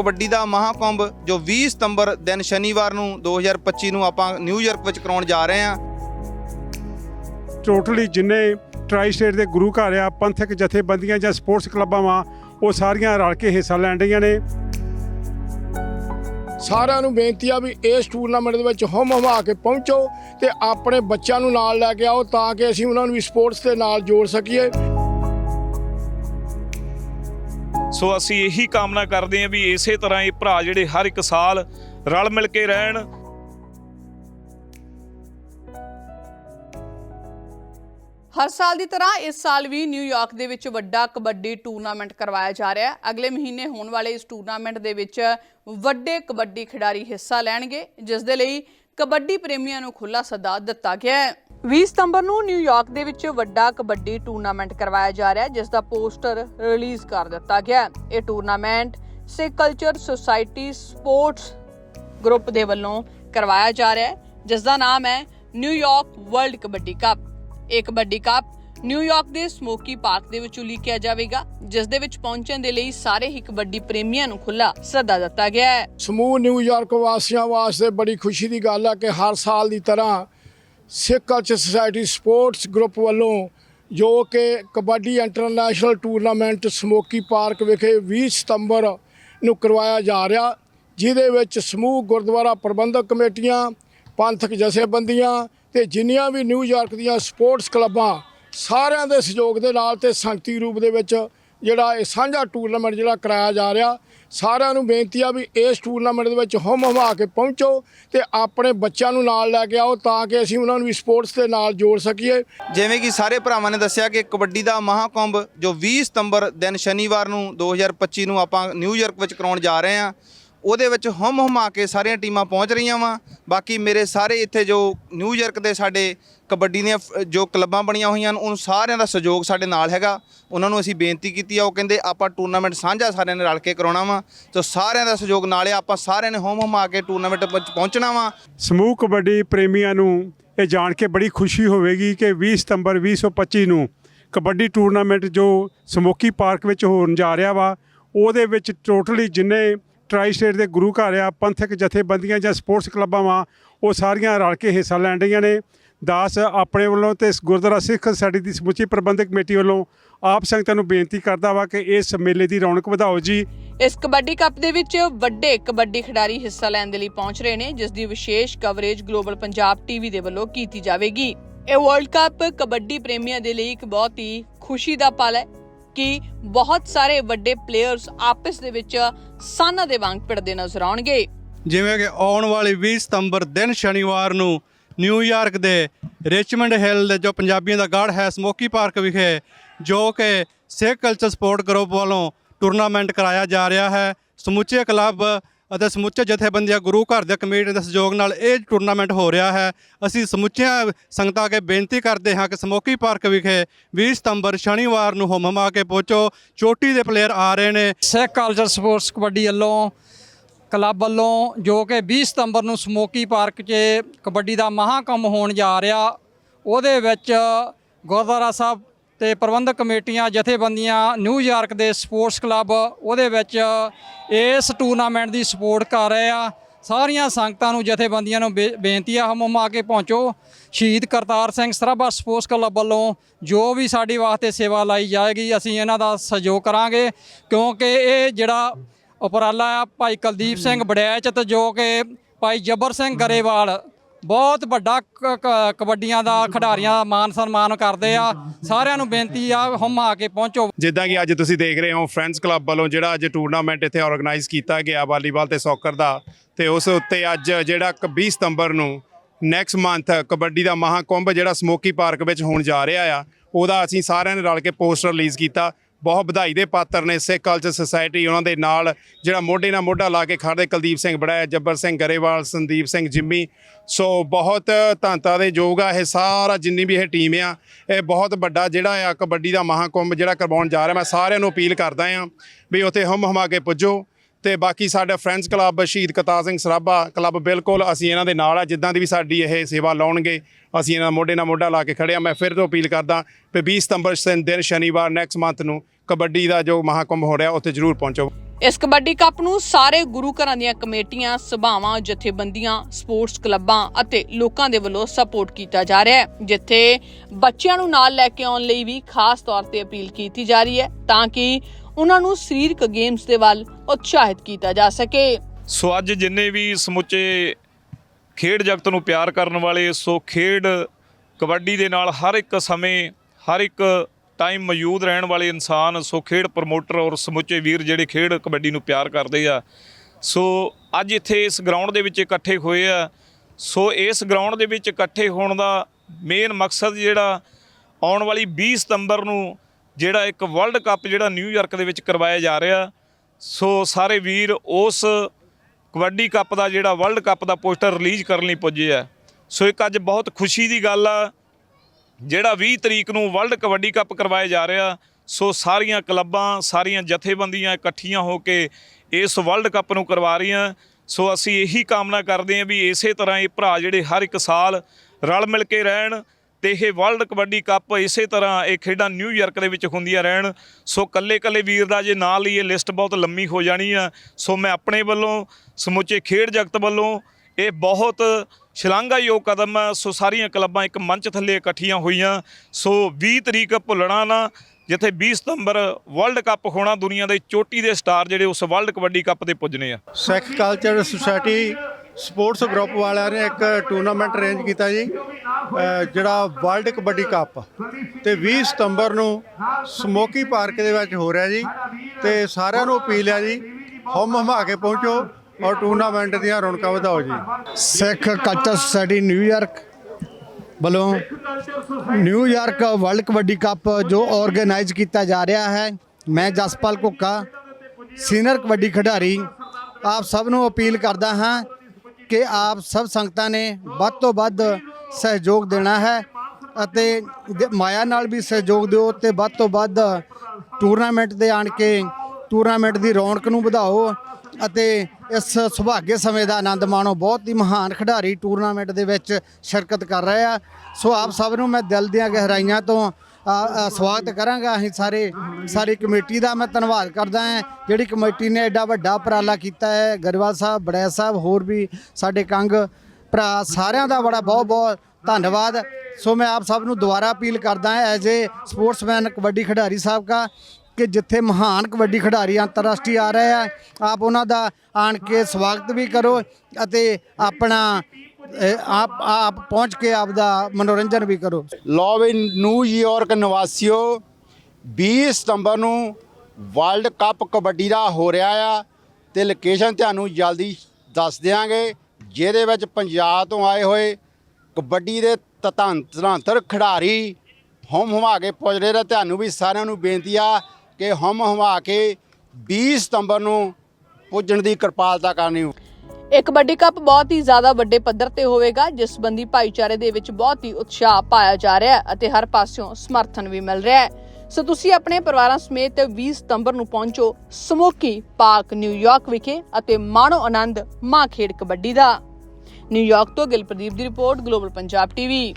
ਕਬੱਡੀ ਦਾ ਮਹਾਕੁੰਭ ਜੋ 20 ਸਤੰਬਰ ਦਿਨ ਸ਼ਨੀਵਾਰ ਨੂੰ 2025 ਨੂੰ ਆਪਾਂ ਨਿਊਯਾਰਕ ਵਿੱਚ ਕਰਾਉਣ ਜਾ ਰਹੇ ਹਾਂ। ਟੋਟਲੀ ਜਿੰਨੇ ਟਰਾਈ ਸਟੇਟ ਦੇ ਗੁਰੂ ਘਰ ਆ ਪੰਥਕ ਜਥੇਬੰਦੀਆਂ ਜਾਂ ਸਪੋਰਟਸ ਕਲੱਬਾਂ ਵਾ ਉਹ ਸਾਰੀਆਂ ਰਲ ਕੇ ਹਿੱਸਾ ਲੈਣ ਰਹੀਆਂ ਨੇ। ਸਾਰਿਆਂ ਨੂੰ ਬੇਨਤੀ ਆ ਵੀ ਇਸ ਟੂਰਨਾਮੈਂਟ ਦੇ ਵਿੱਚ ਹਮ ਹਮਾ ਕੇ ਪਹੁੰਚੋ ਤੇ ਆਪਣੇ ਬੱਚਿਆਂ ਨੂੰ ਨਾਲ ਲੈ ਕੇ ਆਓ ਤਾਂ ਕਿ ਅਸੀਂ ਉਹਨਾਂ ਨੂੰ ਵੀ ਸਪੋਰਟਸ ਦੇ ਨਾਲ ਜੋੜ ਸਕੀਏ। ਸੋ ਅਸੀਂ ਇਹੀ ਕਾਮਨਾ ਕਰਦੇ ਹਾਂ ਵੀ ਇਸੇ ਤਰ੍ਹਾਂ ਇਹ ਭਰਾ ਜਿਹੜੇ ਹਰ ਇੱਕ ਸਾਲ ਰਲ ਮਿਲ ਕੇ ਰਹਿਣ। ਹਰ ਸਾਲ ਦੀ ਤਰ੍ਹਾਂ ਇਸ ਸਾਲ ਵੀ ਨਿਊਯਾਰਕ ਦੇ ਵਿੱਚ ਵੱਡਾ ਕਬੱਡੀ ਟੂਰਨਾਮੈਂਟ ਕਰਵਾਇਆ ਜਾ ਰਿਹਾ ਹੈ। ਅਗਲੇ ਮਹੀਨੇ ਹੋਣ ਵਾਲੇ ਇਸ ਟੂਰਨਾਮੈਂਟ ਦੇ ਵਿੱਚ ਵੱਡੇ ਕਬੱਡੀ ਖਿਡਾਰੀ ਹਿੱਸਾ ਲੈਣਗੇ, ਜਿਸ ਦੇ ਲਈ ਕਬੱਡੀ ਪ੍ਰੇਮੀਆਂ ਨੂੰ ਖੁੱਲਾ ਸੱਦਾ ਦਿੱਤਾ ਗਿਆ ਹੈ। 20 ਸਤੰਬਰ ਨੂੰ ਨਿਊਯਾਰਕ ਦੇ ਵਿੱਚ ਵੱਡਾ ਕਬੱਡੀ ਟੂਰਨਾਮੈਂਟ ਕਰਵਾਇਆ ਜਾ ਰਿਹਾ ਹੈ, ਜਿਸ ਦਾ ਪੋਸਟਰ ਰਿਲੀਜ਼ ਕਰ ਦਿੱਤਾ ਗਿਆ ਹੈ। ਇਹ tournament Sikh culture, society, sports group ਦੇ ਵੱਲੋਂ ਕਰਵਾਇਆ ਜਾ ਰਿਹਾ ਹੈ, ਜਿਸ ਦਾ ਨਾਮ ਹੈ ਨਿਊਯਾਰਕ ਵਰਲਡ ਕਬੱਡੀ ਕੱਪ। ਇਹ ਕਬੱਡੀ ਕੱਪ ਨਿਊਯਾਰਕ ਦੇ ਸਮੋਕੀ ਪਾਰਕ ਦੇ ਵਿੱਚ ਉਲੀਕਿਆ ਜਾਵੇਗਾ, ਜਿਸ ਦੇ ਵਿੱਚ ਪਹੁੰਚਣ ਦੇ ਲਈ ਸਾਰੇ ਹੀ ਕਬੱਡੀ ਪ੍ਰੇਮੀਆਂ ਨੂੰ ਖੁੱਲਾ ਸੱਦਾ ਦਿੱਤਾ ਗਿਆ ਹੈ। ਸਮੂਹ ਨਿਊਯਾਰਕ ਵਾਸੀਆਂ ਵਾਸਤੇ ਬੜੀ ਖੁਸ਼ੀ ਦੀ ਗੱਲ ਹੈ ਕਿ ਹਰ ਸਾਲ ਦੀ ਤਰ੍ਹਾਂ Sikh culture society sports group ਵੱਲੋਂ ਜੋ ਕਿ kabaddi international tournament Smokey Park ਵਿਖੇ 20 ਸਤੰਬਰ ਨੂੰ ਕਰਵਾਇਆ ਜਾ ਰਿਹਾ, ਜਿਹਦੇ ਵਿੱਚ ਸਮੂਹ ਗੁਰਦੁਆਰਾ ਪ੍ਰਬੰਧਕ ਕਮੇਟੀਆਂ, ਪੰਥਕ ਜਥੇਬੰਦੀਆਂ ਤੇ ਜਿੰਨੀਆਂ ਵੀ ਨਿਊਯਾਰਕ ਦੀਆਂ ਸਪੋਰਟਸ ਕਲੱਬਾਂ ਸਾਰਿਆਂ ਦੇ ਸਹਿਯੋਗ ਦੇ ਨਾਲ ਤੇ ਸੰਗਤੀ ਰੂਪ ਦੇ ਵਿੱਚ ਜਿਹੜਾ ਇਹ ਸਾਂਝਾ ਟੂਰਨਾਮੈਂਟ ਜਿਹੜਾ ਕਰਾਇਆ ਜਾ ਰਿਹਾ ਸਾਰਿਆਂ ਨੂੰ ਬੇਨਤੀ ਆ ਵੀ ਇਸ ਟੂਰਨਾਮੈਂਟ ਦੇ ਵਿੱਚ ਹਮ ਹਮਾ ਕੇ ਪਹੁੰਚੋ ਤੇ ਆਪਣੇ ਬੱਚਿਆਂ ਨੂੰ ਨਾਲ ਲੈ ਕੇ ਆਓ ਤਾਂ ਕਿ ਅਸੀਂ ਉਹਨਾਂ ਨੂੰ ਵੀ ਸਪੋਰਟਸ ਦੇ ਨਾਲ ਜੋੜ ਸਕੀਏ। ਜਿਵੇਂ ਕਿ ਸਾਰੇ ਭਰਾਵਾਂ ਨੇ ਦੱਸਿਆ ਕਿ ਕਬੱਡੀ ਦਾ ਮਹਾਕੁੰਭ ਜੋ 20 ਸਤੰਬਰ ਦਿਨ ਸ਼ਨੀਵਾਰ ਨੂੰ 2025 ਨੂੰ ਆਪਾਂ ਨਿਊਯਾਰਕ ਵਿੱਚ ਕਰਾਉਣ ਜਾ ਰਹੇ ਹਾਂ। ਉਹਦੇ ਵਿੱਚ ਹਮ ਹਮਾ ਕੇ ਸਾਰੀਆਂ ਟੀਮਾਂ ਪਹੁੰਚ ਰਹੀਆਂ ਵਾ। ਬਾਕੀ ਮੇਰੇ ਸਾਰੇ ਇੱਥੇ ਜੋ ਨਿਊਯਾਰਕ ਦੇ ਸਾਡੇ ਕਬੱਡੀ ਦੀਆਂ ਜੋ ਕਲੱਬਾਂ ਬਣੀਆਂ ਹੋਈਆਂ ਹਨ ਉਹਨਾਂ ਸਾਰਿਆਂ ਦਾ ਸਹਿਯੋਗ ਸਾਡੇ ਨਾਲ ਹੈਗਾ। ਉਹਨਾਂ ਨੂੰ ਅਸੀਂ ਬੇਨਤੀ ਕੀਤੀ ਆ, ਉਹ ਕਹਿੰਦੇ ਆਪਾਂ ਟੂਰਨਾਮੈਂਟ ਸਾਂਝਾ ਸਾਰਿਆਂ ਨੇ ਰਲ ਕੇ ਕਰਾਉਣਾ ਵਾ। ਤੇ ਸਾਰਿਆਂ ਦਾ ਸਹਿਯੋਗ ਨਾਲ ਆ ਆਪਾਂ ਸਾਰਿਆਂ ਨੇ ਹਮ ਹਮਾ ਕੇ ਟੂਰਨਾਮੈਂਟ ਵਿੱਚ ਪਹੁੰਚਣਾ ਵਾ। ਸਮੂਹ ਕਬੱਡੀ ਪ੍ਰੇਮੀਆਂ ਨੂੰ ਇਹ ਜਾਣ ਕੇ ਬੜੀ ਖੁਸ਼ੀ ਹੋਵੇਗੀ ਕਿ 20 ਸਤੰਬਰ 2025 ਨੂੰ ਕਬੱਡੀ ਟੂਰਨਾਮੈਂਟ ਜੋ ਸਮੋਕੀ ਪਾਰਕ ਵਿੱਚ ਹੋਣ ਜਾ ਰਿਹਾ ਵਾ, ਉਹਦੇ ਵਿੱਚ ਟੋਟਲੀ ਜਿੰਨੇ ਟਰਾਈ ਸਟੇਟ ਦੇ ਗੁਰੂ ਘਰ ਆ, ਪੰਥਕ ਜਥੇਬੰਦੀਆਂ ਜਾਂ ਸਪੋਰਟਸ ਕਲੱਬਾਂ ਵਾ, ਉਹ ਸਾਰੀਆਂ ਰਲ ਕੇ ਹਿੱਸਾ ਲੈਣ ਰਹੀਆਂ ਨੇ। ਦਾਸ ਆਪਣੇ ਵੱਲੋਂ ਤੇ ਗੁਰਦੁਆਰਾ ਸਿੱਖ ਸੋਸਾਇਟੀ ਦੀ ਸਮੁੱਚੀ ਪ੍ਰਬੰਧਕ ਕਮੇਟੀ ਵੱਲੋਂ ਆਪ ਸੰਗਤਾਂ ਨੂੰ ਬੇਨਤੀ ਕਰਦਾ ਵਾ ਕਿ ਇਸ ਮੇਲੇ ਦੀ ਰੌਣਕ ਵਧਾਓ ਜੀ। ਇਸ ਕਬੱਡੀ ਕੱਪ ਦੇ ਵਿੱਚ ਵੱਡੇ ਕਬੱਡੀ ਖਿਡਾਰੀ ਹਿੱਸਾ ਲੈਣ ਦੇ ਲਈ ਪਹੁੰਚ ਰਹੇ ਨੇ, ਜਿਸ ਦੀ ਵਿਸ਼ੇਸ਼ ਕਵਰੇਜ ਗਲੋਬਲ ਪੰਜਾਬ ਟੀਵੀ ਦੇ ਵੱਲੋਂ ਕੀਤੀ ਜਾਵੇਗੀ। ਇਹ ਵਰਲਡ ਕੱਪ ਕਬੱਡੀ ਪ੍ਰੇਮੀਆਂ ਦੇ ਲਈ ਇੱਕ ਬਹੁਤ ਹੀ ਖੁਸ਼ੀ ਦਾ ਪਲ ਹੈ। ਕਿ ਬਹੁਤ ਸਾਰੇ ਵੱਡੇ ਪਲੇਅਰਸ ਆਪਸ ਦੇ ਵਿੱਚ ਸਾਨਾਂ ਦੇ ਵਾਂਗ ਭਿੜਦੇ ਨਜ਼ਰ ਆਉਣਗੇ। ਜਿਵੇਂ ਕਿ ਆਉਣ ਵਾਲੀ 20 ਸਤੰਬਰ ਦਿਨ ਸ਼ਨੀਵਾਰ ਨੂੰ ਨਿਊਯਾਰਕ ਦੇ ਰਿਚਮੰਡ ਹਿੱਲ ਦੇ ਜੋ ਪੰਜਾਬੀਆਂ ਦਾ ਗੜ੍ਹ ਹੈ ਸਮੋਕੀ ਪਾਰਕ ਵਿਖੇ, ਜੋ ਕਿ ਸਿੱਖ ਕਲਚਰ ਸਪੋਰਟ ਗਰੁੱਪ ਵੱਲੋਂ ਟੂਰਨਾਮੈਂਟ ਕਰਾਇਆ ਜਾ ਰਿਹਾ ਹੈ। ਸਮੁੱਚੇ ਕਲੱਬ ਅਤੇ ਸਮੁੱਚੇ ਜਥੇਬੰਦੀਆਂ ਗੁਰੂ ਘਰ ਦੇ ਕਮੇਟੀ ਦੇ ਸਹਿਯੋਗ ਨਾਲ ਇਹ ਟੂਰਨਾਮੈਂਟ ਹੋ ਰਿਹਾ ਹੈ। ਅਸੀਂ ਸਮੁੱਚੀਆਂ ਸੰਗਤਾਂ ਅੱਗੇ ਬੇਨਤੀ ਕਰਦੇ ਹਾਂ ਕਿ ਸਮੋਕੀ ਪਾਰਕ ਵਿਖੇ 20 ਸਤੰਬਰ ਸ਼ਨੀਵਾਰ ਨੂੰ ਹੁਮ ਹੁਮਾ ਕੇ ਪਹੁੰਚੋ। ਚੋਟੀ ਦੇ ਪਲੇਅਰ ਆ ਰਹੇ ਨੇ। ਸਿੱਖ ਕਲਚਰ ਸਪੋਰਟਸ ਕਬੱਡੀ ਵੱਲੋਂ, ਕਲੱਬ ਵੱਲੋਂ ਜੋ ਕਿ 20 ਸਤੰਬਰ ਨੂੰ ਸਮੋਕੀ ਪਾਰਕ 'ਚ ਕਬੱਡੀ ਦਾ ਮਹਾਕੰਮ ਹੋਣ ਜਾ ਰਿਹਾ, ਉਹਦੇ ਵਿੱਚ ਗੁਰਦੁਆਰਾ ਸਾਹਿਬ ਤੇ ਪ੍ਰਬੰਧਕ ਕਮੇਟੀਆਂ ਜਥੇਬੰਦੀਆਂ ਨਿਊਯਾਰਕ ਦੇ ਸਪੋਰਟਸ ਕਲੱਬ, ਉਹਦੇ ਵਿੱਚ ਇਸ ਟੂਰਨਾਮੈਂਟ ਦੀ ਸਪੋਰਟ ਕਰ ਰਹੇ ਆ। ਸਾਰੀਆਂ ਸੰਗਤਾਂ ਨੂੰ, ਜਥੇਬੰਦੀਆਂ ਨੂੰ ਬੇ- ਬੇਨਤੀ ਆ ਹਮ ਆ ਕੇ ਪਹੁੰਚੋ। ਸ਼ਹੀਦ ਕਰਤਾਰ ਸਿੰਘ ਸਰਾਭਾ ਸਪੋਰਟਸ ਕਲੱਬ ਵੱਲੋਂ ਜੋ ਵੀ ਸਾਡੀ ਵਾਸਤੇ ਸੇਵਾ ਲਾਈ ਜਾਏਗੀ, ਅਸੀਂ ਇਹਨਾਂ ਦਾ ਸਹਿਯੋਗ ਕਰਾਂਗੇ। ਕਿਉਂਕਿ ਇਹ ਜਿਹੜਾ ਉਪਰਾਲਾ ਆ, ਭਾਈ ਕੁਲਦੀਪ ਸਿੰਘ ਬੜੈਚ ਤੇ ਜੋ ਕਿ ਭਾਈ ਜਬਰ ਸਿੰਘ ਗਰੇਵਾਲ ਬਹੁਤ ਵੱਡਾ ਕ- ਕਬੱਡੀਆਂ ਦਾ, ਖਿਡਾਰੀਆਂ ਦਾ ਮਾਨ ਸਨਮਾਨ ਕਰਦੇ ਆ। ਸਾਰਿਆਂ ਨੂੰ ਬੇਨਤੀ ਆ, ਹਮ ਆ ਕੇ ਪਹੁੰਚੋ। ਜਿੱਦਾਂ ਕਿ ਅੱਜ ਤੁਸੀਂ ਦੇਖ ਰਹੇ ਹੋ ਫਰੈਂਡਸ ਕਲੱਬ ਵੱਲੋਂ ਜਿਹੜਾ ਅੱਜ ਟੂਰਨਾਮੈਂਟ ਇੱਥੇ ਆਰਗੇਨਾਈਜ਼ ਕੀਤਾ ਗਿਆ, ਵਾਲੀਬਾਲ ਤੇ ਸੌਕਰ ਦਾ। ਤੇ ਉਸ ਉੱਤੇ ਅੱਜ ਜਿਹੜਾ ਕ- 20 ਸਤੰਬਰ ਨੂੰ ਨੈਕਸਟ ਮੰਥ ਕਬੱਡੀ ਦਾ ਮਹਾਕੁੰਭ ਜਿਹੜਾ ਸਮੋਕੀ ਪਾਰਕ ਵਿੱਚ ਹੋਣ ਜਾ ਰਿਹਾ ਆ, ਉਹਦਾ ਅਸੀਂ ਸਾਰਿਆਂ ਨੇ ਰਲ ਕੇ ਪੋਸਟਰ ਰਿਲੀਜ਼ ਕੀਤਾ। ਬਹੁਤ ਵਧਾਈ ਦੇ ਪਾਤਰ ਨੇ ਸਿੱਖ ਕਲਚਰ ਸੁਸਾਇਟੀ ਉਹਨਾਂ ਦੇ ਨਾਲ, ਜਿਹੜਾ ਮੋਢੇ ਨਾਲ ਮੋਢਾ ਲਾ ਕੇ ਖੜਦੇ ਕੁਲਦੀਪ ਸਿੰਘ ਬੜਾ ਜੱਬਰ ਸਿੰਘ ਗਰੇਵਾਲ, ਸੰਦੀਪ ਸਿੰਘ ਜਿੰਮੀ। ਸੋ ਬਹੁਤ ਧੰਤਾ ਦੇ ਯੋਗ ਆ, ਇਹ ਸਾਰਾ ਜਿੰਨੀ ਵੀ ਇਹ ਟੀਮ ਆ, ਇਹ ਬਹੁਤ ਵੱਡਾ ਜਿਹੜਾ ਆ ਕਬੱਡੀ ਦਾ ਮਹਾਕੁੰਭ ਜਿਹੜਾ ਕਰਵਾਉਣ ਜਾ ਰਿਹਾ। ਮੈਂ ਸਾਰਿਆਂ ਨੂੰ ਅਪੀਲ ਕਰਦਾ ਆ ਵੀ ਉੱਥੇ ਹਮ ਹਮਾ ਕੇ ਪੁੱਜੋ। ਤੇ ਬਾਕੀ ਸਾਡਾ ਫਰੈਂਡਸ ਕਲੱਬ ਸ਼ਹੀਦ ਕਰਤਾਰ ਸਿੰਘ ਸਰਾਭਾ ਕਲੱਬ ਬਿਲਕੁਲ ਅਸੀਂ ਇਹਨਾਂ ਦੇ ਨਾਲ ਆ, ਜਿੱਦਾਂ ਦੀ ਵੀ ਸਾਡੀ ਇਹ ਸੇਵਾ ਲਾਉਣਗੇ, ਅਸੀਂ ਇਹਨਾਂ ਮੋਢੇ ਨਾਲ ਮੋਢਾ ਲਾ ਕੇ ਖੜੇ ਆ। ਮੈਂ ਫਿਰ ਤੋਂ ਅਪੀਲ ਕਰਦਾ ਵੀ 20 ਸਤੰਬਰ ਦਿਨ ਸ਼ਨੀਵਾਰ ਨੈਕਸਟ ਮੰਥ ਨੂੰ ਕਬੱਡੀ ਦਾ ਜੋ ਮਹਾਕੁੰਭ ਹੋ ਰਿਹਾ, ਉੱਥੇ ਜ਼ਰੂਰ ਪਹੁੰਚੋ। ਇਸ ਕਬੱਡੀ ਕੱਪ ਨੂੰ ਸਾਰੇ ਗੁਰੂ ਘਰਾਂ ਦੀਆਂ ਕਮੇਟੀਆਂ, ਸਭਾਵਾਂ, ਜਥੇਬੰਦੀਆਂ ਸਪੋਰਟਸ ਕਲੱਬਾਂ ਅਤੇ ਲੋਕਾਂ ਦੇ ਵੱਲੋਂ ਸਪੋਰਟ ਕੀਤਾ ਜਾ ਰਿਹਾ ਹੈ, ਜਿੱਥੇ ਬੱਚਿਆਂ ਨੂੰ ਨਾਲ ਲੈ ਕੇ ਆਉਣ ਲਈ ਵੀ ਖਾਸ ਤੌਰ ਤੇ ਅਪੀਲ ਕੀਤੀ ਜਾ ਰਹੀ ਹੈ, ਤਾਂ ਕਿ ਉਹਨਾਂ ਨੂੰ ਸਰੀਰਕ ਗੇਮਸ ਦੇ ਵੱਲ ਉਤਸ਼ਾਹਿਤ ਕੀਤਾ ਜਾ ਸਕੇ। ਸੋ ਅੱਜ ਜਿੰਨੇ ਵੀ ਸਮੁੱਚੇ ਖੇਡ ਜਗਤ ਨੂੰ ਪਿਆਰ ਕਰਨ ਵਾਲੇ, ਸੋ ਖੇਡ ਕਬੱਡੀ ਦੇ ਨਾਲ ਹਰ ਇੱਕ ਸਮੇਂ, ਹਰ ਇੱਕ ਟਾਈਮ ਮੌਜੂਦ ਰਹਿਣ ਵਾਲੇ ਇਨਸਾਨ, ਸੋ ਖੇਡ ਪ੍ਰਮੋਟਰ ਔਰ ਸਮੁੱਚੇ ਵੀਰ ਜਿਹੜੇ ਖੇਡ ਕਬੱਡੀ ਨੂੰ ਪਿਆਰ ਕਰਦੇ ਆ। ਸੋ ਅੱਜ ਇੱਥੇ ਇਸ ਗਰਾਊਂਡ ਦੇ ਵਿੱਚ ਇਕੱਠੇ ਹੋਏ ਆ। ਸੋ ਇਸ ਗਰਾਊਂਡ ਦੇ ਵਿੱਚ ਇਕੱਠੇ ਹੋਣ ਦਾ ਮੇਨ ਮਕਸਦ ਜਿਹੜਾ ਆਉਣ ਵਾਲੀ 20 ਸਤੰਬਰ ਨੂੰ ਜਿਹੜਾ ਇੱਕ ਵਰਲਡ ਕੱਪ ਜਿਹੜਾ ਨਿਊਯਾਰਕ ਦੇ ਵਿੱਚ ਕਰਵਾਇਆ ਜਾ ਰਿਹਾ, ਸੋ ਸਾਰੇ ਵੀਰ ਉਸ ਕਬੱਡੀ ਕੱਪ ਦਾ ਜਿਹੜਾ ਵਰਲਡ ਕੱਪ ਦਾ ਪੋਸਟਰ ਰਿਲੀਜ਼ ਕਰਨ ਲਈ ਪੁੱਜੇ ਆ। ਸੋ ਇੱਕ ਅੱਜ ਬਹੁਤ ਖੁਸ਼ੀ ਦੀ ਗੱਲ ਆ, ਜਿਹੜਾ 20 ਤਰੀਕ ਨੂੰ ਵਰਲਡ ਕਬੱਡੀ ਕੱਪ ਕਰਵਾਇਆ ਜਾ ਰਿਹਾ, ਸੋ ਸਾਰੀਆਂ ਕਲੱਬਾਂ, ਸਾਰੀਆਂ ਜਥੇਬੰਦੀਆਂ ਇਕੱਠੀਆਂ ਹੋ ਕੇ ਇਸ ਵਰਲਡ ਕੱਪ ਨੂੰ ਕਰਵਾ ਰਹੀਆਂ। ਸੋ ਅਸੀਂ ਇਹੀ ਕਾਮਨਾ ਕਰਦੇ ਹਾਂ ਵੀ ਇਸੇ ਤਰ੍ਹਾਂ ਇਹ ਭਰਾ ਜਿਹੜੇ ਹਰ ਇੱਕ ਸਾਲ ਰਲ ਮਿਲ ਕੇ ਰਹਿਣ ਤੇ ਇਹ ਵਰਲਡ ਕਬੱਡੀ ਕੱਪ ਇਸੇ ਤਰ੍ਹਾਂ ਇਹ ਖੇਡਾਂ ਨਿਊਯਾਰਕ ਦੇ ਵਿੱਚ ਹੁੰਦੀਆਂ ਰਹਿਣ। ਸੋ ਕੱਲੇ ਕੱਲੇ ਵੀਰ ਦਾ ਜੇ ਨਾਂ ਲਈਏ ਲਿਸਟ ਬਹੁਤ ਲੰਮੀ ਹੋ ਜਾਣੀ ਆ। ਸੋ ਮੈਂ ਆਪਣੇ ਵੱਲੋਂ, ਸਮੁੱਚੇ ਖੇਡ ਜਗਤ ਵੱਲੋਂ ਇਹ ਬਹੁਤ ਸ਼ਲਾਘਾਯੋਗ ਕਦਮ ਆ। ਸੋ ਸਾਰੀਆਂ ਕਲੱਬਾਂ ਇੱਕ ਮੰਚ ਥੱਲੇ ਇਕੱਠੀਆਂ ਹੋਈਆਂ। ਸੋ 20 ਤਰੀਕ ਭੁੱਲਣਾ ਨਾ, ਜਿੱਥੇ 20 ਸਤੰਬਰ ਵਰਲਡ ਕੱਪ ਹੋਣਾ ਦੁਨੀਆ ਦੇ ਚੋਟੀ ਦੇ ਸਟਾਰ ਜਿਹੜੇ ਉਸ ਵਰਲਡ ਕਬੱਡੀ ਕੱਪ ਤੇ ਪੁੱਜਣੇ ਆ। Sikh culture society sports group ਵਾਲਿਆਂ ਨੇ ਇੱਕ ਟੂਰਨਾਮੈਂਟ ਅਰੇਂਜ ਕੀਤਾ ਜੀ ਜਿਹੜਾ ਵਰਲਡ ਕਬੱਡੀ ਕੱਪ। ਤੇ 20 ਸਤੰਬਰ ਨੂੰ ਸਮੋਕੀ ਪਾਰਕ ਦੇ ਵਿੱਚ ਹੋ ਰਿਹਾ ਜੀ, ਤੇ ਸਾਰਿਆਂ ਨੂੰ ਅਪੀਲ ਹੈ ਜੀ, ਹਮ ਹਮਾ ਕੇ ਪਹੁੰਚੋ ਔਰ ਟੂਰਨਾਮੈਂਟ ਦੀਆਂ ਰੌਣਕਾਂ ਵਧਾਓ ਜੀ। Sikh culture society New York ਵੱਲੋਂ New York world kabaddi cup ਜੋ ਆਰਗੇਨਾਈਜ਼ ਕੀਤਾ ਜਾ ਰਿਹਾ ਹੈ, ਮੈਂ ਜਸਪਾਲ ਕੁੱਕਾ ਸੀਨੀਅਰ ਕਬੱਡੀ ਖਿਡਾਰੀ, ਆਪ ਸਭ ਨੂੰ ਅਪੀਲ ਕਰਦਾ ਹਾਂ ਕਿ ਆਪ ਸਭ ਸੰਗਤਾਂ ਨੇ ਵੱਧ ਤੋਂ ਵੱਧ ਸਹਿਯੋਗ ਦੇਣਾ ਹੈ ਅਤੇ ਮਾਇਆ ਨਾਲ ਵੀ ਸਹਿਯੋਗ ਦਿਓ ਤੇ ਵੱਧ ਤੋਂ ਵੱਧ ਟੂਰਨਾਮੈਂਟ ਦੇ ਆਣ ਕੇ ਟੂਰਨਾਮੈਂਟ ਦੀ ਰੌਣਕ ਨੂੰ ਵਧਾਓ ਅਤੇ ਇਸ ਸੁਭਾਗੇ ਸਮੇਂ ਦਾ ਆਨੰਦ ਮਾਣੋ। ਬਹੁਤ ਹੀ ਮਹਾਨ ਖਿਡਾਰੀ ਟੂਰਨਾਮੈਂਟ ਦੇ ਵਿੱਚ ਸ਼ਿਰਕਤ ਕਰ ਰਹੇ ਆ। ਸੋ ਆਪ ਸਭ ਨੂੰ ਮੈਂ ਦਿਲ ਦੀਆਂ ਗਹਿਰਾਈਆਂ ਤੋਂ ਸਵਾਗਤ ਕਰਾਂਗਾ ਅਸੀਂ ਸਾਰੇ, ਸਾਰੀ ਕਮੇਟੀ ਦਾ ਮੈਂ ਧੰਨਵਾਦ ਕਰਦਾ ਹਾਂ। ਜਿਹੜੀ ਕਮੇਟੀ ਨੇ ਐਡਾ ਵੱਡਾ ਉਪਰਾਲਾ ਕੀਤਾ ਹੈ, ਗਰੇਵਾਲ ਸਾਹਿਬ ਬੜੈ ਸਾਹਿਬ, ਹੋਰ ਵੀ ਸਾਡੇ ਕੰਗ ਭਰਾ ਸਾਰਿਆਂ ਦਾ ਬੜਾ ਬਹੁਤ ਬਹੁਤ ਧੰਨਵਾਦ। ਸੋ ਮੈਂ ਆਪ ਸਭ ਨੂੰ ਦੁਬਾਰਾ ਅਪੀਲ ਕਰਦਾ ਹਾਂ, ਐਜ਼ ਏ ਸਪੋਰਟਸਮੈਨ ਕਬੱਡੀ ਖਿਡਾਰੀ ਸਾਹਿਬ ਕਾ ਕਿ ਜਿੱਥੇ ਮਹਾਨ ਕਬੱਡੀ ਖਿਡਾਰੀ ਅੰਤਰਰਾਸ਼ਟਰੀ ਆ ਰਹੇ ਆ, ਆਪ ਉਹਨਾਂ ਦਾ ਆਣ ਕੇ ਸਵਾਗਤ ਵੀ ਕਰੋ ਅਤੇ ਆਪਣਾ ਅਹ, ਆਪ ਆਪ ਪਹੁੰਚ ਕੇ ਆਪ ਦਾ ਮਨੋਰੰਜਨ ਵੀ ਕਰੋ। ਲਓ ਵੀ ਨਿਊਯਾਰਕ ਨਿਵਾਸੀਓ 20 ਸਤੰਬਰ ਨੂੰ ਵਰਲਡ ਕੱਪ ਕਬੱਡੀ ਦਾ ਹੋ ਰਿਹਾ ਆ ਤੇ ਲੋਕੇਸ਼ਨ ਤੁਹਾਨੂੰ ਜਲਦੀ ਦੱਸ ਦਿਆਂਗੇ ਜਿਹਦੇ ਵਿੱਚ ਪੰਜਾਬ ਤੋਂ ਆਏ ਹੋਏ ਕਬੱਡੀ ਦੇ ਤਤੰਤਰ ਖਿਡਾਰੀ ਹਮ ਹਮਾ ਕੇ ਪੁੱਜ ਰਹੇ ਨੇ। ਤੁਹਾਨੂੰ ਵੀ ਸਾਰਿਆਂ ਨੂੰ ਬੇਨਤੀ ਆ ਕਿ ਹਮ ਹਮਾ ਕੇ 20 ਸਤੰਬਰ ਨੂੰ ਪੁੱਜਣ ਦੀ ਕਿਰਪਾਲਤਾ ਕਰਨੀ ਇਹ ਕਬੱਡੀ ਕੱਪ ਬਹੁਤ ਹੀ ਜ਼ਿਆਦਾ ਵੱਡੇ ਪੱਧਰ ਤੇ ਹੋਵੇਗਾ, ਜਿਸ ਸੰਬੰਧੀ ਭਾਈਚਾਰੇ ਦੇ ਵਿੱਚ ਬਹੁਤ ਹੀ ਉਤਸ਼ਾਹ ਪਾਇਆ ਜਾ ਰਿਹਾ ਹੈ ਅਤੇ ਹਰ ਪਾਸਿਓਂ ਸਮਰਥਨ ਵੀ ਮਿਲ ਰਿਹਾ ਹੈ। ਸੋ ਤੁਸੀਂ ਆਪਣੇ ਪਰਿਵਾਰਾਂ ਸਮੇਤ 20 ਸਤੰਬਰ ਨੂੰ ਪਹੁੰਚੋ ਸਮੋਕੀ ਪਾਰਕ ਨਿਊਯਾਰਕ ਵਿਖੇ ਅਤੇ ਮਾਣੋ ਆਨੰਦ ਮਾਂ ਖੇਡ ਕਬੱਡੀ ਦਾ। ਨਿਊਯਾਰਕ ਤੋਂ ਗਿਲਪ੍ਰਦੀਪ ਦੀ ਰਿਪੋਰਟ, ਗਲੋਬਲ ਪੰਜਾਬ ਟੀਵੀ।